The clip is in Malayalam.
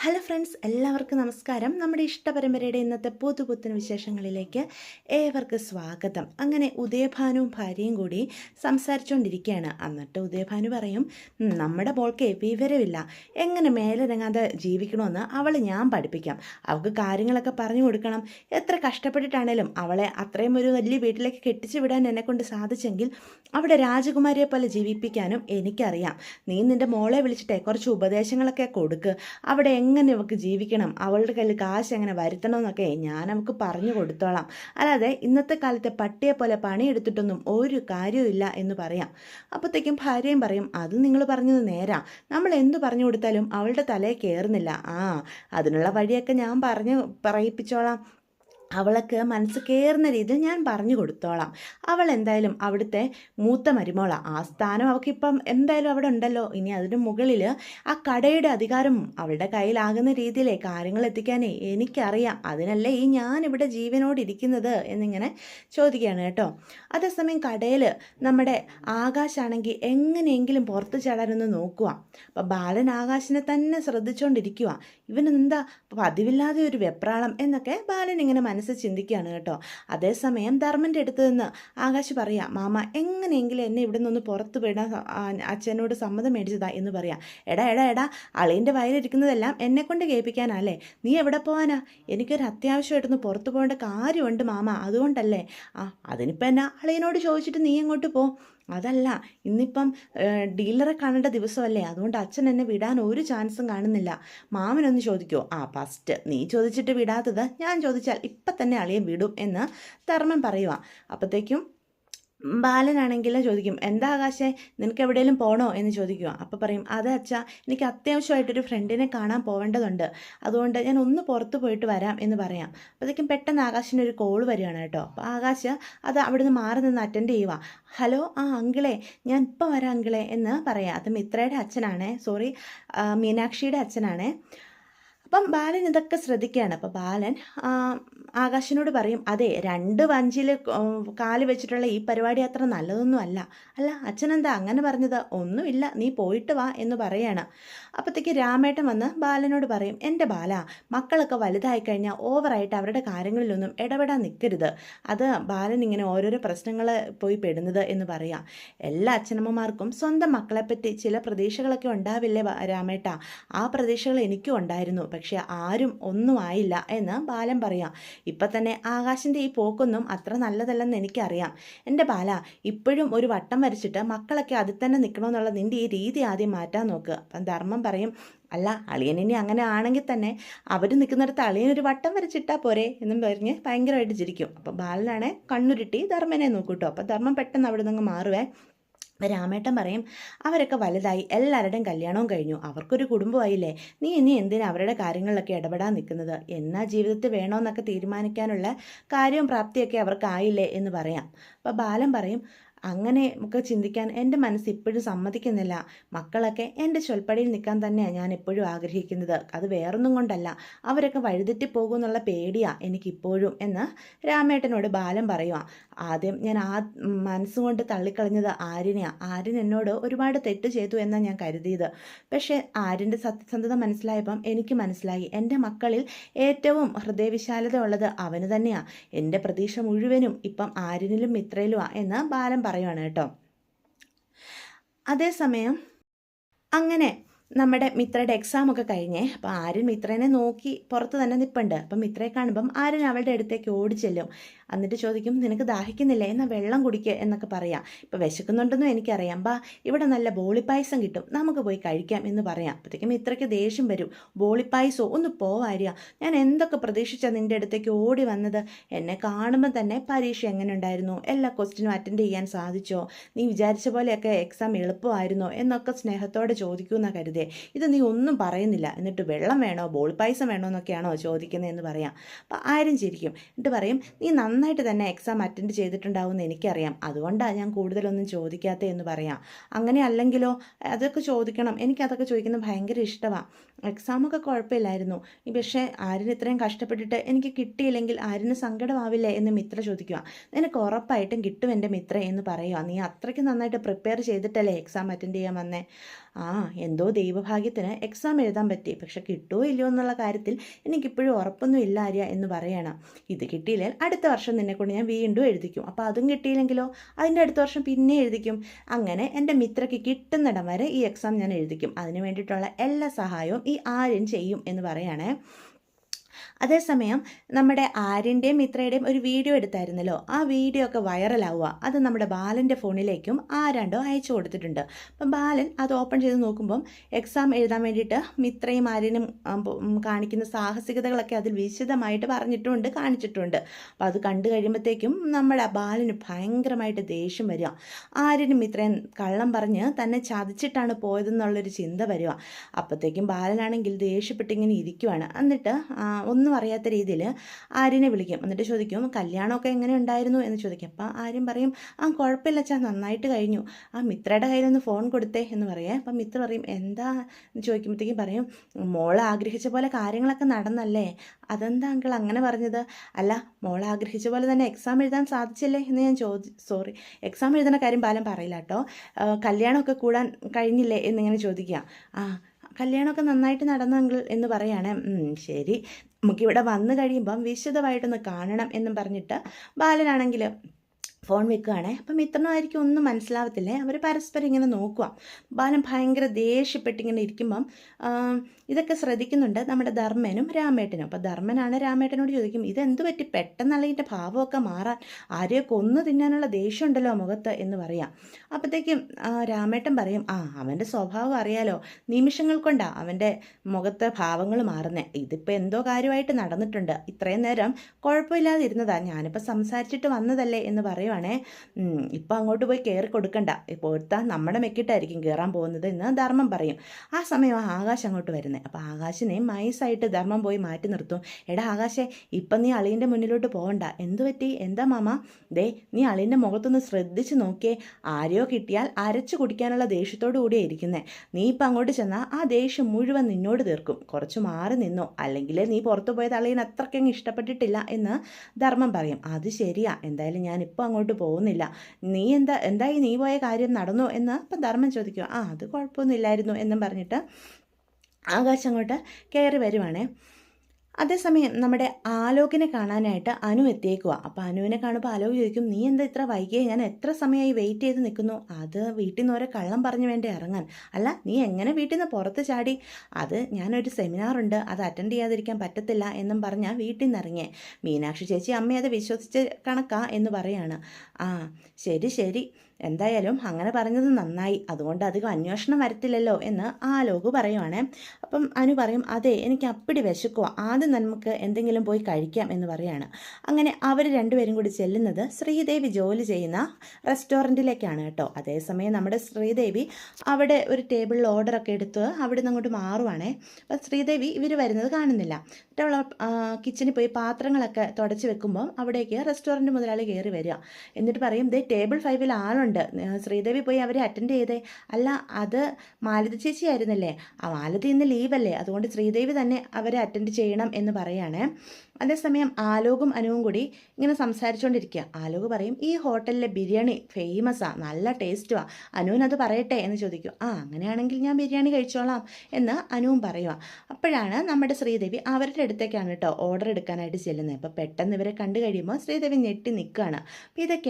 ഹലോ ഫ്രണ്ട്സ് എല്ലാവർക്കും നമസ്കാരം. നമ്മുടെ ഇഷ്ടപരമ്പരയുടെ ഇന്നത്തെ പുതുപുത്തൻ വിശേഷങ്ങളിലേക്ക് ഏവർക്ക് സ്വാഗതം. അങ്ങനെ ഉദയഭാനുവും ഭാര്യയും കൂടി സംസാരിച്ചുകൊണ്ടിരിക്കുകയാണ് എന്നിട്ട് ഉദയഭാനു പറയും "ഉം, നമ്മുടെ മോൾക്ക് വിവരമില്ല. എങ്ങനെ മേലിറങ്ങാതെ ജീവിക്കണമെന്ന് അവൾ ഞാൻ പഠിപ്പിക്കാം. അവൾക്ക് കാര്യങ്ങളൊക്കെ പറഞ്ഞു കൊടുക്കണം. എത്ര കഷ്ടപ്പെട്ടിട്ടാണേലും അവളെ അത്രയും ഒരു വലിയ വീട്ടിലേക്ക് കെട്ടിച്ചു വിടാൻ എന്നെക്കൊണ്ട് സാധിച്ചെങ്കിൽ അവിടെ രാജകുമാരിയെ പോലെ ജീവിപ്പിക്കാനും എനിക്കറിയാം. നീ നിന്റെ മോളെ വിളിച്ചിട്ടേ കുറച്ച് ഉപദേശങ്ങളൊക്കെ കൊടുക്ക്. അവിടെ എങ്ങനെ അവൾക്ക് ജീവിക്കണം? അവളുടെ കയ്യിൽ കാശ് എങ്ങനെ വരുത്തണം എന്നൊക്കെ ഞാൻ അവൾക്ക് പറഞ്ഞു കൊടുത്തോളാം. അല്ലാതെ ഇന്നത്തെ കാലത്തെ പട്ടിയെ പോലെ പണിയെടുത്തിട്ടൊന്നും ഒരു കാര്യമില്ല എന്ന് പറയാം. അപ്പോഴത്തേക്കും ഭാര്യയും പറയും അത് നിങ്ങൾ പറഞ്ഞത് നേരാ. നമ്മൾ എന്ത് പറഞ്ഞു കൊടുത്താലും അവളുടെ തലയെ കയറുന്നില്ല. ആ അതിനുള്ള വഴിയൊക്കെ ഞാൻ പറഞ്ഞു പറയിപ്പിച്ചോളാം. അവൾക്ക് മനസ്സ് കയറുന്ന രീതിയിൽ ഞാൻ പറഞ്ഞു കൊടുത്തോളാം. അവൾ എന്തായാലും അവിടുത്തെ മൂത്ത മരുമോള. ആ സ്ഥാനം അവൾക്കിപ്പം എന്തായാലും അവിടെ ഉണ്ടല്ലോ. ഇനി അതിന് മുകളിൽ ആ കടയുടെ അധികാരം അവളുടെ കയ്യിലാകുന്ന രീതിയിലേ കാര്യങ്ങൾ എത്തിക്കാനേ എനിക്കറിയാം. അതിനല്ലേ ഈ ഞാൻ ഇവിടെ ജീവനോട് ഇരിക്കുന്നത് എന്നിങ്ങനെ ചോദിക്കുകയാണ് കേട്ടോ. അതേസമയം കടയിൽ നമ്മുടെ ആകാശാണെങ്കിൽ എങ്ങനെയെങ്കിലും പുറത്ത് ചാടാനൊന്ന് നോക്കുക. അപ്പം ബാലൻ ആകാശിനെ തന്നെ ശ്രദ്ധിച്ചുകൊണ്ടിരിക്കുക ഇവനെന്താ പതിവില്ലാതെ ഒരു വെപ്രാളം എന്നൊക്കെ ബാലൻ ഇങ്ങനെ മനസ്സിൽ ചിന്തിക്കുകയാണ് കേട്ടോ. അതേസമയം ധർമ്മന്റെ അടുത്ത് നിന്ന് ആകാശ് പറയാം മാമ എങ്ങനെയെങ്കിലും എന്നെ ഇവിടെ നിന്ന് പുറത്ത് വിടാൻ അച്ഛനോട് സമ്മതം മേടിച്ചതാ എന്ന് പറയാം. എടാ എടാ എടാ അളിയന്റെ വയലിരിക്കുന്നതെല്ലാം എന്നെ കൊണ്ട് കേൾപ്പിക്കാനല്ലേ? നീ എവിടെ പോവാനാ? എനിക്കൊരു അത്യാവശ്യമായിട്ടൊന്ന് പുറത്ത് പോകേണ്ട കാര്യമുണ്ട് മാമ അതുകൊണ്ടല്ലേ? ആ അതിനിപ്പോൾ എന്നാ അളിയനോട് ചോദിച്ചിട്ട് നീ അങ്ങോട്ട് പോ? അതല്ല ഇന്നിപ്പം ഡീലറെ കാണേണ്ട ദിവസമല്ലേ? അതുകൊണ്ട് അച്ഛൻ എന്നെ വിടാൻ ഒരു ചാൻസും കാണുന്നില്ല. മാമനൊന്ന് ചോദിക്കുമോ ആ ഫസ്റ്റ് നീ ചോദിച്ചിട്ട് വിടാത്തത് ഞാൻ ചോദിച്ചാൽ ഇപ്പം തന്നെ അളിയൻ വിടും എന്ന് ധർമ്മം പറയുക അപ്പോഴത്തേക്കും ബാലനാണെങ്കിൽ ചോദിക്കും എന്താ ആകാശേ നിനക്ക് എവിടെയെങ്കിലും പോകണോ എന്ന് ചോദിക്കുക. അപ്പോൾ പറയും അതെ അച്ഛാ എനിക്ക് അത്യാവശ്യമായിട്ടൊരു ഫ്രണ്ടിനെ കാണാൻ പോവേണ്ടതുണ്ട്. അതുകൊണ്ട് ഞാൻ ഒന്ന് പുറത്ത് പോയിട്ട് വരാം എന്ന് പറയാം. അപ്പോഴത്തേക്കും പെട്ടെന്ന് ആകാശിന് ഒരു കോൾ വരികയാണ് കേട്ടോ. അപ്പോൾ ആകാശ് അത് അവിടെ നിന്ന് മാറി നിന്ന് അറ്റൻഡ് ചെയ്യുക ഹലോ ആ അങ്കിളെ ഞാൻ ഇപ്പം വരാം അങ്കിളെ എന്ന് പറയാം. അത് മിത്രയുടെ അച്ഛനാണേ സോറി മീനാക്ഷിയുടെ അച്ഛനാണേ. അപ്പം ബാലൻ ഇതൊക്കെ ശ്രദ്ധിക്കുകയാണ്. അപ്പോൾ ബാലൻ ആകാശനോട് പറയും അതെ രണ്ട് വഞ്ചിയിൽ കാൽ വെച്ചിട്ടുള്ള ഈ പരിപാടി അത്ര നല്ലതൊന്നും അല്ല. അല്ല അച്ഛനെന്താ അങ്ങനെ പറഞ്ഞത്? ഒന്നുമില്ല നീ പോയിട്ട് വാ എന്ന് പറയാണ്. അപ്പോഴത്തേക്ക് രാമേട്ടൻ വന്ന് ബാലനോട് പറയും എന്റെ ബാല മക്കളൊക്കെ വലുതായി കഴിഞ്ഞാൽ ഓവറായിട്ട് അവരുടെ കാര്യങ്ങളിലൊന്നും ഇടപെടാൻ നിൽക്കരുത് അത് ബാലൻ ഇങ്ങനെ ഓരോരോ പ്രശ്നങ്ങൾ പോയി പെടുന്നത് എന്ന് പറയാം. എല്ലാ അച്ഛനമ്മമാർക്കും സ്വന്തം മക്കളെപ്പറ്റി ചില പ്രതീക്ഷകളൊക്കെ ഉണ്ടാവില്ലേ രാമേട്ട? ആ പ്രതീക്ഷകൾ എനിക്കും ഉണ്ടായിരുന്നു. പക്ഷെ ആരും ഒന്നും ആയില്ല എന്ന് ബാലൻ പറയാം. ഇപ്പം തന്നെ ആകാശിന്റെ ഈ പോക്കൊന്നും അത്ര നല്ലതല്ലെന്ന് എനിക്കറിയാം. എന്റെ ബാല ഇപ്പോഴും ഒരു വട്ടം വരച്ചിട്ട് മക്കളൊക്കെ അതിൽ തന്നെ നിൽക്കണമെന്നുള്ള നിന്റെ ഈ രീതി ആദ്യം മാറ്റാൻ നോക്കുക അപ്പം ധർമ്മം പറയും അല്ല അളിയനിനി അങ്ങനെ ആണെങ്കിൽ തന്നെ അവർ നിൽക്കുന്നിടത്ത് അളിയനൊരു വട്ടം വരച്ചിട്ടാൽ പോരെ എന്നും പറഞ്ഞ് ഭയങ്കരമായിട്ട് ചിരിക്കും. അപ്പം ബാലനാണെ കണ്ണുരുട്ടി ധർമ്മനെ നോക്കൂട്ടോ. അപ്പം ധർമ്മം പെട്ടെന്ന് അവിടെ നിന്ന് മാറുവേ. അപ്പോൾ രാമേട്ടൻ പറയും അവരൊക്കെ വലുതായി എല്ലാവരുടെയും കല്യാണവും കഴിഞ്ഞു. അവർക്കൊരു കുടുംബമായില്ലേ? നീ ഇനി എന്തിനാ അവരുടെ കാര്യങ്ങളിലൊക്കെ ഇടപെടാൻ നിൽക്കുന്നത്? എന്നാ ജീവിതത്തിൽ വേണമെന്നൊക്കെ തീരുമാനിക്കാനുള്ള കാര്യവും പ്രാപ്തിയൊക്കെ അവർക്കായില്ലേ? എന്ന് പറയാം. അപ്പോൾ ബാലൻ പറയും അങ്ങനെ ഒക്കെ ചിന്തിക്കാൻ എന്റെ മനസ്സ് ഇപ്പോഴും സമ്മതിക്കുന്നില്ല. മക്കളൊക്കെ എന്റെ ചൊൽപ്പടിയിൽ നിൽക്കാൻ തന്നെയാണ് ഞാൻ എപ്പോഴും ആഗ്രഹിക്കുന്നത്. അത് വേറൊന്നും കൊണ്ടല്ല. അവരൊക്കെ വഴുതെറ്റി പോകും എന്നുള്ള പേടിയാണ് എനിക്കിപ്പോഴും എന്ന് രാമേട്ടനോട് ബാലൻ പറയുക ആദ്യം ഞാൻ ആ മനസ്സുകൊണ്ട് തള്ളിക്കളഞ്ഞത് ആര്യനെയാണ് ആര്യൻ എന്നോട് ഒരുപാട് തെറ്റ് ചെയ്തു എന്നാണ് ഞാൻ കരുതിയത്. പക്ഷേ ആര്യന്റെ സത്യസന്ധത മനസ്സിലായപ്പം എനിക്ക് മനസ്സിലായി. എന്റെ മക്കളിൽ ഏറ്റവും ഹൃദയവിശാലത ഉള്ളത് അവന് തന്നെയാണ് എന്റെ പ്രതീക്ഷ മുഴുവനും ഇപ്പം ആര്യനിലും മിത്രയിലുമാണ് എന്ന് ബാലൻ പറയുവാണ് കേട്ടോ. അതേസമയം അങ്ങനെ നമ്മുടെ മിത്രയുടെ എക്സാം ഒക്കെ കഴിഞ്ഞേ അപ്പോൾ ആര്യൻ മിത്രനെ നോക്കി പുറത്ത് തന്നെ നിൽപ്പുണ്ട് അപ്പം മിത്രയെ കാണുമ്പം ആര്യൻ അവളുടെ അടുത്തേക്ക് ഓടിച്ചെല്ലും. എന്നിട്ട് ചോദിക്കും നിനക്ക് ദാഹിക്കുന്നില്ല? എന്നാൽ വെള്ളം കുടിക്കുക എന്നൊക്കെ പറയാം. ഇപ്പോൾ വിശക്കുന്നുണ്ടെന്നും എനിക്കറിയാം. ബാ ഇവിടെ നല്ല ബോളിപ്പായസം കിട്ടും. നമുക്ക് പോയി കഴിക്കാം എന്ന് പറയാം. അപ്പോഴത്തേക്കും ഇത്രയ്ക്ക് ദേഷ്യം വരും. ബോളിപ്പായസോ? ഒന്ന് പോവാരിയ ഞാൻ എന്തൊക്കെ പ്രതീക്ഷിച്ചാണ് നിന്റെ അടുത്തേക്ക് ഓടി വന്നത്? എന്നെ കാണുമ്പോൾ തന്നെ പരീക്ഷ എങ്ങനെ ഉണ്ടായിരുന്നു? എല്ലാ ക്വസ്റ്റിനും അറ്റൻഡ് ചെയ്യാൻ സാധിച്ചോ? നീ വിചാരിച്ച പോലെയൊക്കെ എക്സാം എളുപ്പമായിരുന്നോ? എന്നൊക്കെ സ്നേഹത്തോടെ ചോദിക്കുന്ന കരുതേ ഇത് നീ ഒന്നും പറയുന്നില്ല. എന്നിട്ട് വെള്ളം വേണോ? ബോളിപ്പായസം പായസം വേണോ? എന്നൊക്കെയാണോ ചോദിക്കുന്നത് എന്ന് പറയാം. അപ്പം ആരും ചിരിക്കും. എന്നിട്ട് പറയും നീ നന്നായിട്ട് തന്നെ എക്സാം അറ്റൻഡ് ചെയ്തിട്ടുണ്ടാവുമെന്ന് എനിക്കറിയാം. അതുകൊണ്ടാണ് ഞാൻ കൂടുതലൊന്നും ചോദിക്കാത്തത് എന്ന് പറയാം. അങ്ങനെ അല്ലെങ്കിലോ അതൊക്കെ ചോദിക്കണം. എനിക്കതൊക്കെ ചോദിക്കുന്നത് ഭയങ്കര ഇഷ്ടമാണ് എക്സാമൊക്കെ കുഴപ്പമില്ലായിരുന്നു. പക്ഷേ ആര്യന് ഇത്രയും കഷ്ടപ്പെട്ടിട്ട് എനിക്ക് കിട്ടിയില്ലെങ്കിൽ ആര്യന് സങ്കടമാവില്ലേ എന്ന് മിത്ര ചോദിക്കുക നിനക്ക് ഉറപ്പായിട്ടും കിട്ടും എന്റെ മിത്ര എന്ന് പറയുക നീ അത്രയ്ക്ക് നന്നായിട്ട് പ്രിപ്പയർ ചെയ്തിട്ടല്ലേ എക്സാം അറ്റൻഡ് ചെയ്യാൻ വന്നേ? ആ എന്തോ ദൈവഭാഗ്യത്തിന് എക്സാം എഴുതാൻ പറ്റി. പക്ഷെ കിട്ടുമോ ഇല്ലയോ എന്നുള്ള കാര്യത്തിൽ എനിക്കിപ്പോഴും ഉറപ്പൊന്നും ഇല്ല ആര്യ എന്ന് പറയണം. ഇത് കിട്ടിയില്ലെങ്കിൽ അടുത്ത വർഷം നിന്നെ കൊണ്ട് ഞാൻ വീണ്ടും എഴുതിക്കും. അപ്പോൾ അതും കിട്ടിയില്ലെങ്കിലോ? അതിന്റെ അടുത്ത വർഷം പിന്നെ എഴുതിക്കും. അങ്ങനെ എന്റെ മിത്രയ്ക്ക് കിട്ടുന്നിടം വരെ ഈ എക്സാം ഞാൻ എഴുതിക്കും. അതിന് വേണ്ടിയിട്ടുള്ള എല്ലാ സഹായവും ഈ ആര്യൻ ചെയ്യും എന്ന് പറയുകയാണേ അതേസമയം നമ്മുടെ ആര്യന്റെയും മിത്രയുടെയും ഒരു വീഡിയോ എടുത്തായിരുന്നല്ലോ. ആ വീഡിയോ ഒക്കെ വൈറലാവുക. അത് നമ്മുടെ ബാലന്റെ ഫോണിലേക്കും ആരാണ്ടോ അയച്ചു കൊടുത്തിട്ടുണ്ട്. അപ്പം ബാലൻ അത് ഓപ്പൺ ചെയ്ത് നോക്കുമ്പം എക്സാം എഴുതാൻ വേണ്ടിയിട്ട് മിത്രയും ആര്യനും കാണിക്കുന്ന സാഹസികതകളൊക്കെ അതിൽ വിശദമായിട്ട് പറഞ്ഞിട്ടുണ്ട് കാണിച്ചിട്ടുണ്ട്. അപ്പം അത് കണ്ടു കഴിയുമ്പോഴത്തേക്കും നമ്മുടെ ബാലന് ഭയങ്കരമായിട്ട് ദേഷ്യം വരിക. ആര്യനും മിത്രയും കള്ളം പറഞ്ഞ് തന്നെ ചതിച്ചിട്ടാണ് പോയതെന്നുള്ളൊരു ചിന്ത വരിക. അപ്പോഴത്തേക്കും ബാലനാണെങ്കിൽ ദേഷ്യപ്പെട്ടിങ്ങനെ ഇരിക്കുവാണ്. എന്നിട്ട് ഒന്നും അറിയാത്ത രീതിയിൽ ആര്യനെ വിളിക്കും. എന്നിട്ട് ചോദിക്കും കല്യാണമൊക്കെ എങ്ങനെ ഉണ്ടായിരുന്നു? എന്ന് ചോദിക്കും. അപ്പം ആര്യം പറയും ആ കുഴപ്പമില്ല ചാ നന്നായിട്ട് കഴിഞ്ഞു. ആ മിത്രയുടെ കയ്യിലൊന്ന് ഫോൺ കൊടുത്തേ എന്ന് പറയേ. അപ്പം മിത്ര പറയും എന്താ? എന്ന് ചോദിക്കുമ്പോഴത്തേക്കും പറയും മോൾ ആഗ്രഹിച്ച പോലെ കാര്യങ്ങളൊക്കെ നടന്നല്ലേ? അതെന്താ അങ്കിൾ അങ്ങനെ പറഞ്ഞത്? അല്ല മോൾ ആഗ്രഹിച്ച പോലെ തന്നെ എക്സാം എഴുതാൻ സാധിച്ചില്ലേ? എന്ന് ഞാൻ ചോദി സോറി എക്സാം എഴുതുന്ന കാര്യം പാലം പറയില്ല കേട്ടോ കല്യാണമൊക്കെ കൂടാൻ കഴിഞ്ഞില്ലേ എന്നിങ്ങനെ ചോദിക്കുക. ആ കല്യാണമൊക്കെ നന്നായിട്ട് നടന്നെങ്കിൽ എന്ന് പറയാണ്. ശരി. നമുക്കിവിടെ വന്നു കഴിയുമ്പം വിശദമായിട്ടൊന്ന് കാണണം എന്നും പറഞ്ഞിട്ട് ബാലനാണെങ്കിൽ ഫോൺ വെക്കുകയാണേ അപ്പം മിത്രനായിരിക്കും ഒന്നും മനസ്സിലാവത്തില്ലേ? അവർ പരസ്പരം ഇങ്ങനെ നോക്കുക ബാലൻ ഭയങ്കര ദേഷ്യപ്പെട്ടിങ്ങനെ ഇരിക്കുമ്പം ഇതൊക്കെ ശ്രദ്ധിക്കുന്നുണ്ട് നമ്മുടെ ധർമ്മനും രാമേട്ടനും. അപ്പം ധർമ്മനാണ് രാമേട്ടനോട് ചോദിക്കും ഇതെന്ത് പറ്റി? പെട്ടെന്നുള്ള ഇതിന്റെ ഭാവമൊക്കെ മാറാൻ? ആരെയോ കൊന്നു തിന്നാനുള്ള ദേഷ്യം ഉണ്ടല്ലോ മുഖത്ത്? എന്ന് പറയാം. അപ്പോഴത്തേക്കും രാമേട്ടൻ പറയും ആ അവന്റെ സ്വഭാവം അറിയാലോ. നിമിഷങ്ങൾ കൊണ്ടാണ് അവന്റെ മുഖത്തെ ഭാവങ്ങൾ മാറുന്നത് ഇതിപ്പോൾ എന്തോ കാര്യമായിട്ട് നടന്നിട്ടുണ്ട്. ഇത്രയും നേരം കുഴപ്പമില്ലാതിരുന്നതാണ് ഞാനിപ്പോൾ സംസാരിച്ചിട്ട് വന്നതല്ലേ എന്ന് പറയുവാണേ. ഇപ്പം അങ്ങോട്ട് പോയി കയറി കൊടുക്കണ്ട. ഇപ്പോഴത്തെ നമ്മുടെ മെക്കിട്ടായിരിക്കും കയറാൻ പോകുന്നത് എന്ന് ധർമ്മം പറയും. ആ സമയം ആകാശം അങ്ങോട്ട് വരുന്നത് അപ്പോൾ ആകാശിനെ മൈസായിട്ട് ധർമ്മം പോയി മാറ്റി നിർത്തും. എടാ ആകാശേ ഇപ്പം നീ അളിയന്റെ മുന്നിലോട്ട് പോകണ്ട എന്തു പറ്റി? എന്താ മാമ? ദേ നീ അളിയന്റെ മുഖത്തൊന്ന് ശ്രദ്ധിച്ച് നോക്കിയേ. ആരെയോ കിട്ടിയാൽ അരച്ചു കുടിക്കാനുള്ള ദേഷ്യത്തോടു കൂടിയാണ് ഇരിക്കുന്നത് നീ ഇപ്പം അങ്ങോട്ട് ചെന്നാൽ ആ ദേഷ്യം മുഴുവൻ നിന്നോട് തീർക്കും. കുറച്ച് മാറി നിന്നോ. അല്ലെങ്കിൽ നീ പുറത്തു പോയത് അളിയൻ അത്രയ്ക്കങ്ങ് ഇഷ്ടപ്പെട്ടിട്ടില്ല എന്ന് ധർമ്മം പറയും. അത് ശരിയാ. എന്തായാലും ഞാൻ ഇപ്പോൾ അങ്ങോട്ട് പോകുന്നില്ല. നീ എന്താ എന്തായി നീ പോയ കാര്യം നടന്നു എന്ന് അപ്പം ധർമ്മം ചോദിക്കും ആ അത് കുഴപ്പമൊന്നുമില്ലായിരുന്നു എന്നും പറഞ്ഞിട്ട് ആകാശം അങ്ങോട്ട് കയറി വരുവാണേ. അതേസമയം നമ്മുടെ ആലോകിനെ കാണാനായിട്ട് അനു എത്തിയേക്കുക അപ്പോൾ അനുവിനെ കാണുമ്പോൾ ആലോക് ചോദിക്കും നീ എന്താ ഇത്ര വൈകിയേ? ഞാൻ എത്ര സമയമായി വെയിറ്റ് ചെയ്ത് നിൽക്കുന്നു? അത് വീട്ടിൽ നിന്ന് ഓരോ കള്ളം പറഞ്ഞു വേണ്ടി ഇറങ്ങാൻ? അല്ല നീ എങ്ങനെ വീട്ടിൽ നിന്ന് പുറത്ത് ചാടി? അത് ഞാനൊരു സെമിനാറുണ്ട് അത് അറ്റൻഡ് ചെയ്യാതിരിക്കാൻ പറ്റത്തില്ല എന്നും പറഞ്ഞാൽ വീട്ടിൽ നിന്ന് ഇറങ്ങിയേ. മീനാക്ഷി ചേച്ചി അമ്മയെ അത് വിശ്വസിച്ച് കണക്കാ എന്ന് പറയാണ്. ആ ശരി ശരി. എന്തായാലും അങ്ങനെ പറഞ്ഞത് നന്നായി. അതുകൊണ്ട് അധികം അന്വേഷണം വരത്തില്ലല്ലോ എന്ന് ആലോക് പറയുവാണ്. അപ്പം അനു പറയും അതെ എനിക്ക് അപ്പിടി വിശക്കുക ആദ്യം നമുക്ക് എന്തെങ്കിലും പോയി കഴിക്കാം എന്ന് പറയാണ്. അങ്ങനെ അവർ രണ്ടുപേരും കൂടി ചെല്ലുന്നത് ശ്രീദേവി ജോലി ചെയ്യുന്ന റെസ്റ്റോറന്റിലേക്കാണ് കേട്ടോ. അതേസമയം നമ്മുടെ ശ്രീദേവി അവിടെ ഒരു ടേബിളിൽ ഓർഡറൊക്കെ എടുത്ത് അവിടെ നിന്ന് അങ്ങോട്ട് മാറുവാണേ. അപ്പം ശ്രീദേവി ഇവർ വരുന്നത് കാണുന്നില്ല. അവൾ കിച്ചണിൽ പോയി പാത്രങ്ങളൊക്കെ തുടച്ച് വെക്കുമ്പോൾ അവിടേക്ക് റെസ്റ്റോറന്റ് മുതലാളി കയറി വരിക. എന്നിട്ട് പറയും ദേ ടേബിൾ ഫൈവിൽ ആളുണ്ട്. ശ്രീദേവി പോയി അവരെ അറ്റൻഡ് ചെയ്തേ. അല്ല അത് മാലതി ചേച്ചി ആയിരുന്നല്ലേ? ആ മാലതി ഇന്ന് ലീവല്ലേ അതുകൊണ്ട് ശ്രീദേവി തന്നെ അവരെ അറ്റൻഡ് ചെയ്യണം എന്ന് പറയുകയാണ് അതേസമയം ആലോകും അനുവും കൂടി ഇങ്ങനെ സംസാരിച്ചുകൊണ്ടിരിക്കുക ആലോക് പറയും ഈ ഹോട്ടലിലെ ബിരിയാണി ഫേമസാണ് നല്ല ടേസ്റ്റുമാണ് അനുവിനത് പറയട്ടെ എന്ന് ചോദിക്കും. ആ അങ്ങനെയാണെങ്കിൽ ഞാൻ ബിരിയാണി കഴിച്ചോളാം എന്ന് അനുവും പറയുക അപ്പോഴാണ് നമ്മുടെ ശ്രീദേവി അവരുടെ അടുത്തേക്കാണ് കേട്ടോ ഓർഡർ എടുക്കാനായിട്ട് ചെല്ലുന്നത്. അപ്പോൾ പെട്ടെന്ന് ഇവരെ കണ്ടു കഴിയുമ്പോൾ ശ്രീദേവി ഞെട്ടി നിൽക്കുകയാണ് അപ്പോൾ ഇതൊക്കെയാണ്